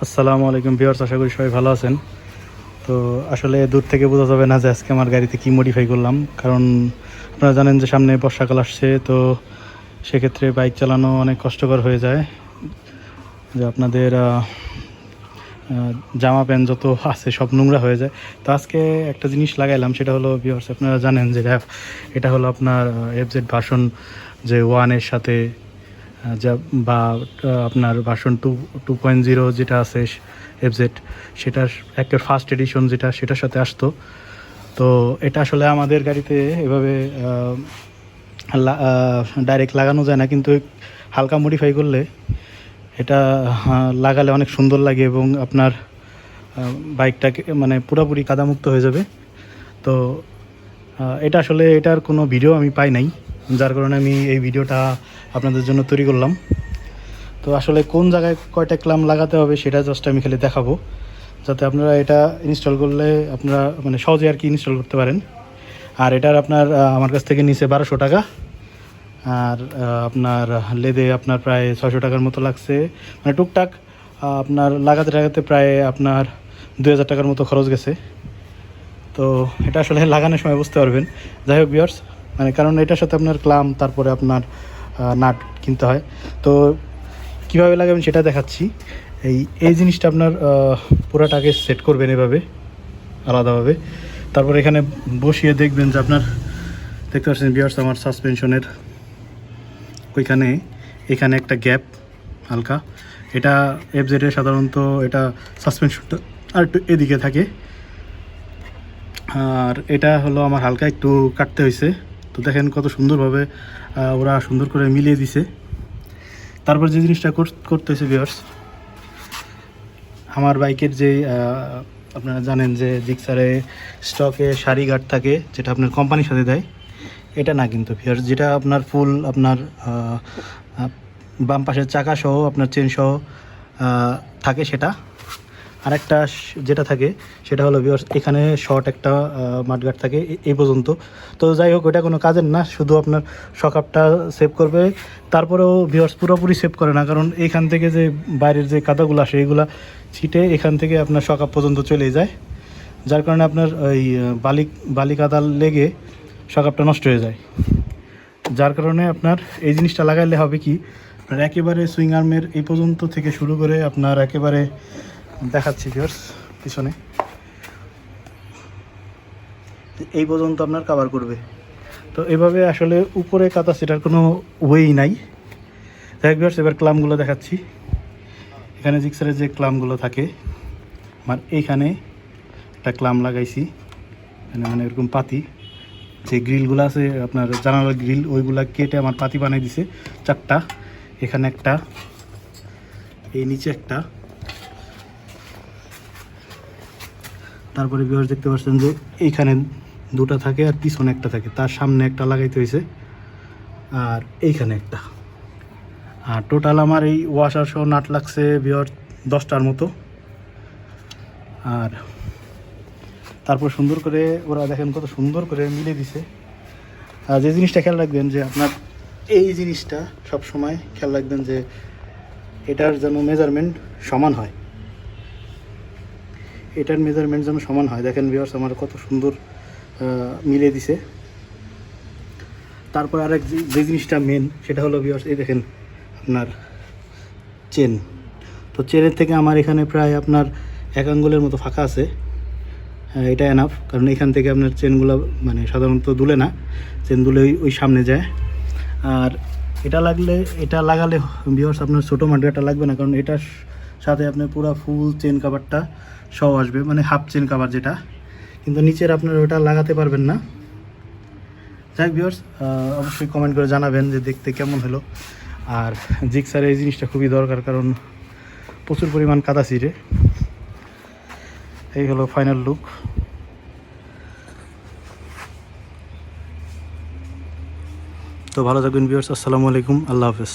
আসসালামু আলাইকুম ভিউয়ার্স, আশা করি সবাই ভালো আছেন। তো আসলে দূর থেকে বোঝা যাবে না যে আজকে আমার গাড়িতে কি মডিফাই করলাম। কারণ আপনারা জানেন যে সামনে বর্ষাকাল আসছে, তো সেক্ষেত্রে বাইক চালানো অনেক কষ্টকর হয়ে যায়। যে আপনাদের জামা প্যান্ট যত আছে সব নোংরা হয়ে যায়। তো আজকে একটা জিনিস লাগাইলাম, সেটা হলো ভিউয়ার্স, আপনারা জানেন যে এটা- এটা হলো আপনার এফজেড ভাষণ যে ওয়ানের সাথে যা বা আপনার version two two point zero যেটা আছে এফজেড সেটার একটা ফার্স্ট এডিশন যেটা, সেটার সাথে আসতো। তো এটা আসলে আমাদের গাড়িতে এভাবে ডাইরেক্ট লাগানো যায় না, কিন্তু হালকা মডিফাই করলে এটা লাগালে অনেক সুন্দর লাগে এবং আপনার বাইকটাকে মানে পুরোপুরি কাদামুক্ত হয়ে যাবে। তো এটা আসলে এটার কোনো ভিডিও আমি পাই নাই। যার কারণে আমি এই ভিডিওটা আপনাদের জন্য তৈরি করলাম। তো আসলে কোন জায়গায় কয়টা ক্লাম লাগাতে হবে সেটা জাস্ট আমি খালি দেখাবো। যাতে আপনারা এটা ইনস্টল করলে আপনারা মানে সহজে আর কি ইনস্টল করতে পারেন। আর এটার আপনার আমার কাছ থেকে নিচে বারোশো টাকা। আর আপনার লেদে আপনার প্রায় ছয়শো টাকার মতো লাগছে। মানে টুকটাক আপনার লাগাতে লাগাতে প্রায় আপনার দু হাজার টাকার মতো খরচ গেছে। তো এটা আসলে লাগানোর সময় বুঝতে পারবেন। যাই হোক বিয়ার্স মানে কারণ এটার সাথে আপনার ক্লাম, তারপরে আপনার নাট কিনতে হয়। তো কীভাবে আমি সেটা দেখাচ্ছি। এই এই জিনিসটা আপনার পুরাটাকে সেট করবেন এভাবে, আলাদাভাবে। তারপর এখানে বসিয়ে দেখবেন যে আপনার, দেখতে পাচ্ছেন বিয়ার্স আমার সাসপেনশনের ওইখানে, এখানে একটা গ্যাপ হালকা। এটা এফজেডে সাধারণত এটা সাসপেনশনটা আর একটু এদিকে থাকে। আর এটা হলো আমার হালকা একটু কাটতে হয়েছে তো দেখেন কত সুন্দরভাবে ওরা সুন্দর করে মিলিয়ে দিছে। তারপর যে জিনিসটা করতেছে করতে বিয়ার্স আমার বাইকের যে আপনারা জানেন যে জিক্সারে স্টকে সারি গার্ড থাকে, যেটা আপনার কোম্পানির সাথে দেয়, এটা না কিন্তু ফিয়ার্স যেটা আপনার ফুল আপনার বাম পাশের চাকা সহ আপনার চেন সহ থাকে সেটা। আরেকটা যেটা থাকে, সেটা হলো ভিউয়ার্স এখানে শর্ট একটা মাঠগাট থাকে এই পর্যন্ত। তো যাই হোক ওটা কোনো কাজের না, শুধু আপনার শকআপটা সেভ করবে। তারপরেও ভিউয়ার্স পুরোপুরি সেভ করে না, কারণ এখান থেকে যে বাইরের যে কাদাগুলো আসে এইগুলা ছিটে এখান থেকে আপনার শকআপ পর্যন্ত চলে যায়। যার কারণে আপনার ওই বালি বালি কাদা লেগে শকআপটা নষ্ট হয়ে যায়। যার কারণে আপনার এই জিনিসটা লাগাইলে হবে কি, আপনার একেবারে সুইং আর্মের এই পর্যন্ত থেকে শুরু করে আপনার একেবারে দেখাচ্ছি ভিউয়ার্স পিছনে। এই পর্যন্ত আপনার কভার করবে। তো এভাবে আসলে উপরে কাতা সেটার কোনো ওয়েই নাই। যাই ভিউয়ার্স এবার ক্লামগুলো দেখাচ্ছি। এখানে জিক্সারের যে ক্লামগুলো থাকে, আমার এইখানে একটা ক্লাম লাগাইছি। এখানে মানে এরকম পাতি। যে গ্রিলগুলো আছে, আপনার জানালার গ্রিল ওইগুলা কেটে আমার পাতি বানিয়ে দিছে। চারটা। এখানে একটা, এই নিচে একটা। তারপরে বিহার দেখতে পাচ্ছেন যে এইখানে দুটো থাকে আর পিছনে একটা থাকে। তার সামনে একটা লাগাইতে হয়েছে আর এইখানে একটা। আর টোটাল আমার এই ওয়াশার সহ নাট লাগছে বিহার দশটার মতো। আর তারপর সুন্দর করে ওরা দেখেন কত সুন্দর করে মিলে দিছে। আর যে জিনিসটা খেয়াল রাখবেন যে আপনার এই জিনিসটা সব সময় খেয়াল রাখবেন যে এটার যেন মেজারমেন্ট সমান হয়। এটার মেজারমেন্ট যেন সমান হয়। দেখেন ভিউয়ার্স আমার কত সুন্দর মিলে দিছে। তারপর আরেক যে- জিনিসটা মেন সেটা হলো ভিউয়ার্স এই দেখেন আপনার চেন তো চেনের থেকে আমার এখানে প্রায় আপনার এক আঙ্গুলের মতো ফাঁকা আছে। এটা এনাফ কারণ এখান থেকে আপনার চেনগুলো মানে সাধারণত দুলে না চেন দুলে ওই- সামনে যায়। আর এটা লাগলে, এটা লাগালে ভিউয়ার্স আপনার ছোটো মাটিটা লাগবে না, কারণ এটার সাথে আপনার পুরো ফুল চেন কাভারটা সহ আসবে মানে হাফ চেন কাভার যেটা। কিন্তু নিচের আপনার ওটা লাগাতে পারবেন না। যাই ভিউয়ার্স অবশ্যই কমেন্ট করে জানাবেন যে দেখতে কেমন হলো। আর জিক্সার এই জিনিসটা খুবই দরকার, কারণ প্রচুর পরিমাণ কাদা ছিঁড়ে। এই হলো ফাইনাল লুক তো ভালো থাকবেন ভিউয়ার্স আসসালামু আলাইকুম, আল্লাহ হাফেজ।